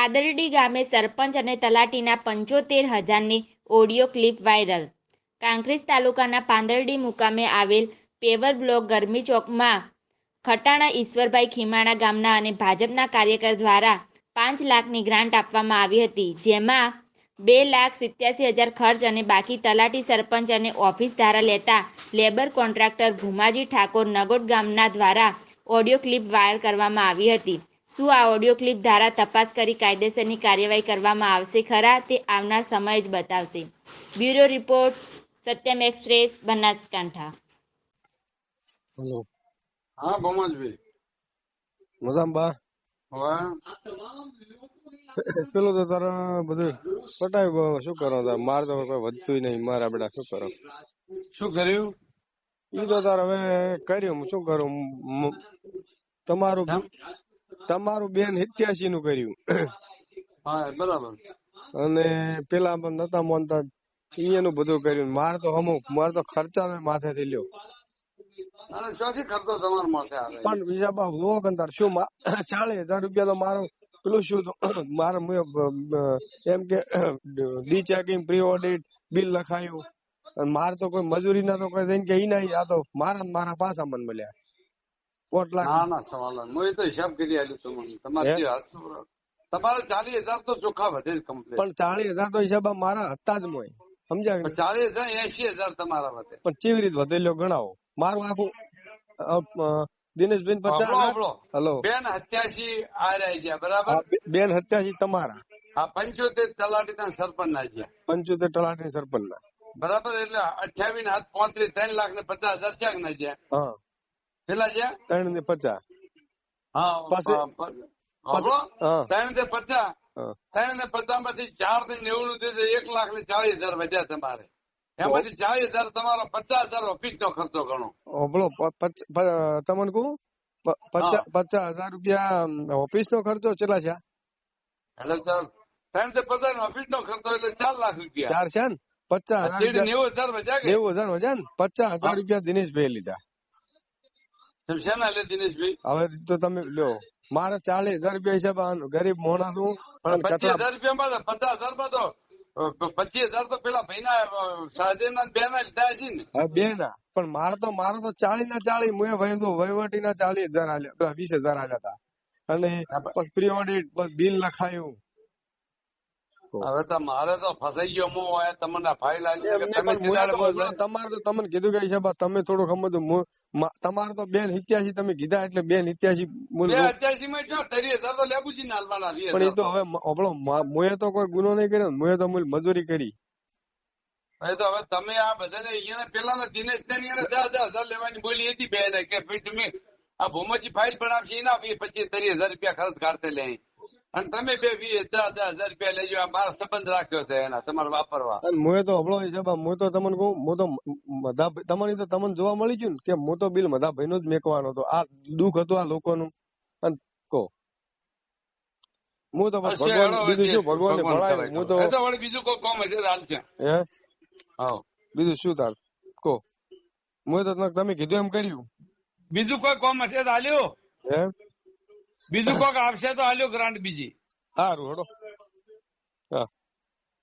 ગામે સરપંચ અને તલાટીના પંચોતેર હજારની ઓડિયો ક્લિપ વાયરલ. કાંકરેજ તાલુકાના પાંદરડી મુકામે આવેલ પેવર બ્લોક ગરમી ચોકમાં ખટાણા ઈશ્વરભાઈ ખીમાણા ગામના અને ભાજપના કાર્યકર દ્વારા પાંચ લાખની ગ્રાન્ટ આપવામાં આવી હતી, જેમાં બે લાખ સિત્યાસી હજાર ખર્ચ અને બાકી તલાટી સરપંચ અને ઓફિસ ધારા લેતા લેબર કોન્ટ્રાક્ટર ભૂમાજી ઠાકોર નગોટ ગામના દ્વારા ઓડિયો ક્લિપ વાયરલ કરવામાં આવી હતી. શું આ ઓડિયો ક્લિપ દ્વારા તપાસ કરી કાયદેસરની કાર્યવાહી કરવામાં આવશે ખરા તે આવનાર સમય જ બતાવશે. Bureau report Satyam express Banaskantha. Hello. હા ભમજભાઈ. મજામાં બા? પેલું તો તારે બધું પટાવી ગયું શું કરો તાર માર તો કોઈ વધતું નહીં મારા બેટા શું કરો? શું કર્યું? ઈ તો તાર હવે કર્યું શું કરું? તમારું તમારું બેન સિત્યાસી નું કર્યું. હા બરાબર. અને પેલા પણ નતા માનતા એનું બધું કર્યું. માર તો અમુક માર તો ખર્ચા માથે થી લ્યો પણ બીજા બાપ લો કંતાર શું ચાલીસ હજાર રૂપિયા તો મારું પેલું શું તો મારે એમ કે D checking pre audit bill લખાયું. અને મારે તો કોઈ મજૂરી ના તો કોઈ કે ઈ નહીં આ તો મારા મારા પાસા મન મળ્યા. પોટ લાખ ના ના સવાલ હું એ તો હિસાબ કરી આલ્યું તમને તમારે હે? તમારે ચાલીસ હજાર તો ચોખ્ખા વધે જ કમ્પ્લીટ પણ ચાલીસ હજાર તો હિસાબ મારા હતા જ મોય સમજાય? ચાલીસ હજાર એસી હજાર તમારા વધે. પણ કેવી રીતે વધેલો ગણાવો? મારું આખું દિનેશભાઈ પચાસ. હલો. બેન હત્યાસી આ રહી ગયા બરાબર? બેન સત્યાસી તમારા. આ પંચોતેર તલાટી ના સરપંચ ના ગયા. પંચોતેર તલાટી સરપંચ ના બરાબર એટલે અઠ્યાવીસ હાથ પોત્રીસ ત્રણ લાખ ને પચાસ હજાર ક્યાંક ના ગયા? હા છે ત્રણ ને પચાસ હા ત્રણ ને પચાસ ત્રણ ને પચાસ? માંથી ચારથી નેવું દીધું એક લાખ ને ચાલીસ હજાર વધ્યા તમારે. એમાંથી ચાલીસ હજાર તમારો પચાસ હજાર ઓફિસ નો ખર્ચો ગણો. ઓબળો તમને કહું? પચાસ હજાર રૂપિયા ઓફિસ નો ખર્ચો કેટલા છે એટલે સર ત્રણ ને પચાસ ઓફિસ નો ખર્ચો એટલે ચાર લાખ રૂપિયા. ચાર છે ને? પચાસ હજાર નેવું હજાર વધ્યા નેવું હજાર વધ્યા ને? પચાસ હજાર રૂપિયા દિનેશભાઈ લીધા. શેના લે દિનેશભાઈ? હવે તો તમે લ્યો મારે ચાલીસ હજાર રૂપિયા હિસાબ ગરીબ મોણા છું પણ પચીસ હજાર રૂપિયા માં પચાસ હજારમાં તો પચીસ હજાર તો પેલા ભાઈ ના સાહેબ ના બે ના લીધા છે ને. બે ના પણ મારે તો મારે તો ચાલીસ ના ચાલીસ મુએ ભાઈ તો વહીવટી ના ચાલીસ હજાર પેલા વીસ હજાર આલ્યા હતા અને પ્રી ઓડિટ બિલ લખાયું. હવે તો મારે તો ફસાઈ ગયો મો હોય તમને ફાઇલ આવી તમારે તો તમને કીધું કે હિસાબ તમે થોડું સમજો મુ- તમારે તો બેન હિત્યાસી તમે કીધા એટલે બેન હિત્યાસી અત્યાસી માં જો તરીએ તો લેબુજી ને હાલવાના પણ એ તો. હવે આપણો મોએ તો કોઈ ગુનો નહીં કર્યો મોએ તો મૂળ મજૂરી કરી. હવે તો હવે તમે આ બધાને અહીંયા પેલા દિનેશ ને એને દસ દસ હજાર લેવાની બોલી હતી બેને કે ભાઈ તમે આ ભૂમજી ફાઇલ બનાવશે એના પછી તરી હજાર રૂપિયા ખર્ચ કાઢતે લે અને તમે બે વીસ દસ દસ હજાર રૂપિયા લેજો આ મારા સંબંધ રાખ્યો છે એના તમારે વાપરવા. અને હું તો હમણાં હિસાબ હું તો તમને કહું હું તો મધા તમારી તો તમને જોવા મળી ગયું ને કે હું તો બિલ મધા ભાઈ નું જ મેકવાનો હતો. આ દુઃખ હતું આ લોકોનું. અને કહો. હું તો ભગવાન બીજું શું ભગવાન ને ભણાય હું તો બીજું કોઈ કોમ હશે હાલ છે. હે? હા. બીજું શું તાર? કહો. હું તો તમે કીધું એમ કર્યું. બીજું કોઈ કોમ હશે હાલ્યું. હે? બીજું કોક આપશે તો હાલ્યો ગ્રાન્ટ બીજી. સારું હેડો. હા.